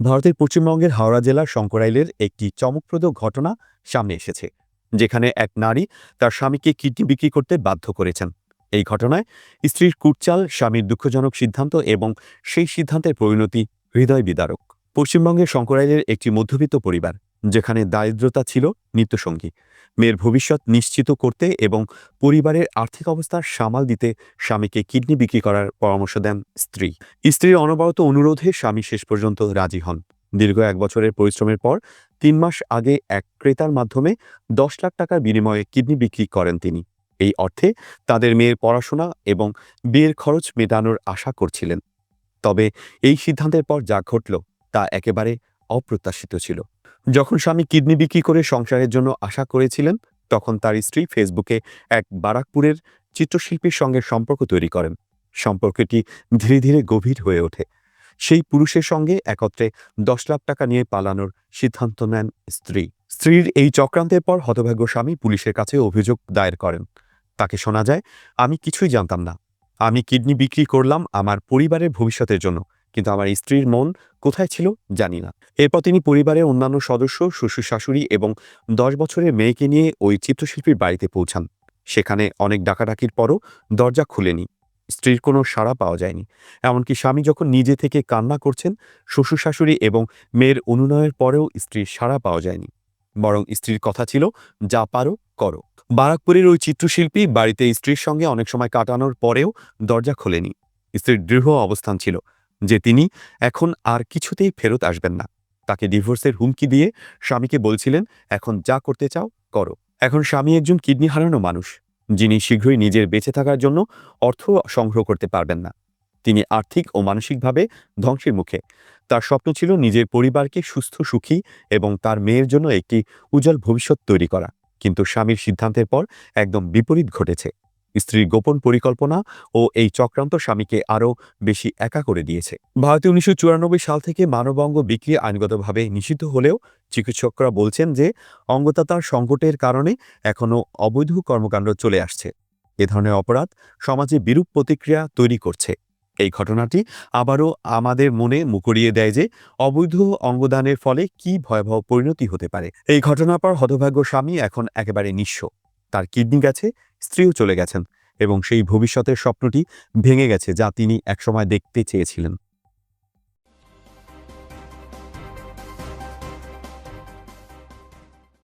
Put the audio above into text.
ভারতের পশ্চিমবঙ্গের হাওড়া জেলার শঙ্করাইলের একটি চমকপ্রদ ঘটনা সামনে এসেছে, যেখানে এক নারী তার স্বামীকে কিডনি বিক্রি করতে বাধ্য করেছেন। এই ঘটনায় স্ত্রীর কুটচাল, স্বামীর দুঃখজনক সিদ্ধান্ত এবং সেই সিদ্ধান্তের পরিণতি হৃদয় বিদারক। পশ্চিমবঙ্গের শঙ্করাইলের একটি মধ্যবিত্ত পরিবার যেখানে দারিদ্রতা ছিল নিত্যসঙ্গী। মেয়ের ভবিষ্যৎ নিশ্চিত করতে এবং পরিবারের আর্থিক অবস্থা সামাল দিতে স্বামীকে কিডনি বিক্রি করার পরামর্শ দেন স্ত্রী। স্ত্রীর অনবরত অনুরোধে স্বামী শেষ পর্যন্ত রাজি হন। দীর্ঘ এক বছরের পরিশ্রমের পর তিন মাস আগে এক ক্রেতার মাধ্যমে দশ লাখ টাকার বিনিময়ে কিডনি বিক্রি করেন তিনি। এই অর্থে তাদের মেয়ের পড়াশোনা এবং বিয়ের খরচ মেটানোর আশা করছিলেন। তবে এই সিদ্ধান্তের পর যা ঘটল তা একেবারে অপ্রত্যাশিত ছিল। যখন স্বামী কিডনি বিক্রি করে সংসারের জন্য আশা করেছিলেন, তখন তার স্ত্রী ফেসবুকে এক বারাকপুরের চিত্রশিল্পীর সঙ্গে সম্পর্ক তৈরি করেন। সম্পর্কটি ধীরে ধীরে গভীর হয়ে ওঠে। সেই পুরুষের সঙ্গে একত্রে দশ লাখ টাকা নিয়ে পালানোর সিদ্ধান্ত নেন স্ত্রী। স্ত্রীর এই চক্রান্তের পর হতভাগ্য স্বামী পুলিশের কাছে অভিযোগ দায়ের করেন। তাকে শোনা যায়, আমি কিছুই জানতাম না। আমি কিডনি বিক্রি করলাম আমার পরিবারের ভবিষ্যতের জন্য, কিন্তু আমার স্ত্রীর মন কোথায় ছিল জানি না। এরপর তিনি পরিবারের অন্যান্য সদস্য, শ্বশুর, শাশুড়ি এবং দশ বছরের মেয়েকে নিয়ে ওই চিত্রশিল্পীর বাড়িতে পৌঁছান। সেখানে অনেক ডাকাডাকির পরও দরজা খুলেনি। স্ত্রীর কোনো সাড়া পাওয়া যায়নি। এমনকি স্বামী যখন নিজে থেকে কান্না করছেন, শ্বশুর, শাশুড়ি এবং মেয়ের অনুনয়ের পরেও স্ত্রীর সাড়া পাওয়া যায়নি। বরং স্ত্রীর কথা ছিল, যা পারো, করো। বারাকপুরের ওই চিত্রশিল্পী বাড়িতে স্ত্রীর সঙ্গে অনেক সময় কাটানোর পরেও দরজা খোলেনি। স্ত্রীর দৃঢ় অবস্থান ছিল। যে তিনি এখন আর কিছুতেই ফেরত আসবেন না। তাকে ডিভোর্সের হুমকি দিয়ে স্বামীকে বলছিলেন, এখন যা করতে চাও, করো। এখন স্বামী একজন কিডনি হারানো মানুষ, যিনি শীঘ্রই নিজের বেঁচে থাকার জন্য অর্থ সংগ্রহ করতে পারবেন না। তিনি আর্থিক ও মানসিকভাবে ধ্বংসের মুখে। তার স্বপ্ন ছিল নিজের পরিবারকে সুস্থ, সুখী এবং তার মেয়ের জন্য একটি উজ্জ্বল ভবিষ্যৎ তৈরি করা। কিন্তু স্বামীর সিদ্ধান্তের পর একদম বিপরীত ঘটেছে। স্ত্রীর গোপন পরিকল্পনা ও এই চক্রান্ত স্বামীকে আরও বেশি একা করে দিয়েছে। ভারতে উনিশশো সাল থেকে মানবাঙ্গ বিক্রি আইনগতভাবে নিষিদ্ধ হলেও চিকিৎসকরা বলছেন যে অঙ্গদাতার সংকটের কারণে এখনও অবৈধ কর্মকাণ্ড চলে আসছে। এ ধরনের অপরাধ সমাজে বিরূপ প্রতিক্রিয়া তৈরি করছে। এই ঘটনাটি আবারও আমাদের মনে মুকরিয়ে দেয় যে অবৈধ অঙ্গদানের ফলে কি ভয়াবহ পরিণতি হতে পারে। এই ঘটনার পর হতভাগ্য স্বামী এখন একেবারে নিঃস্ব। তার কিডনি গেছে স্ত্রীও চলে গেছেন এবং সেই ভবিষ্যতের স্বপ্নটি ভেঙে গেছে যা তিনি একসময় দেখতে চেয়েছিলেন।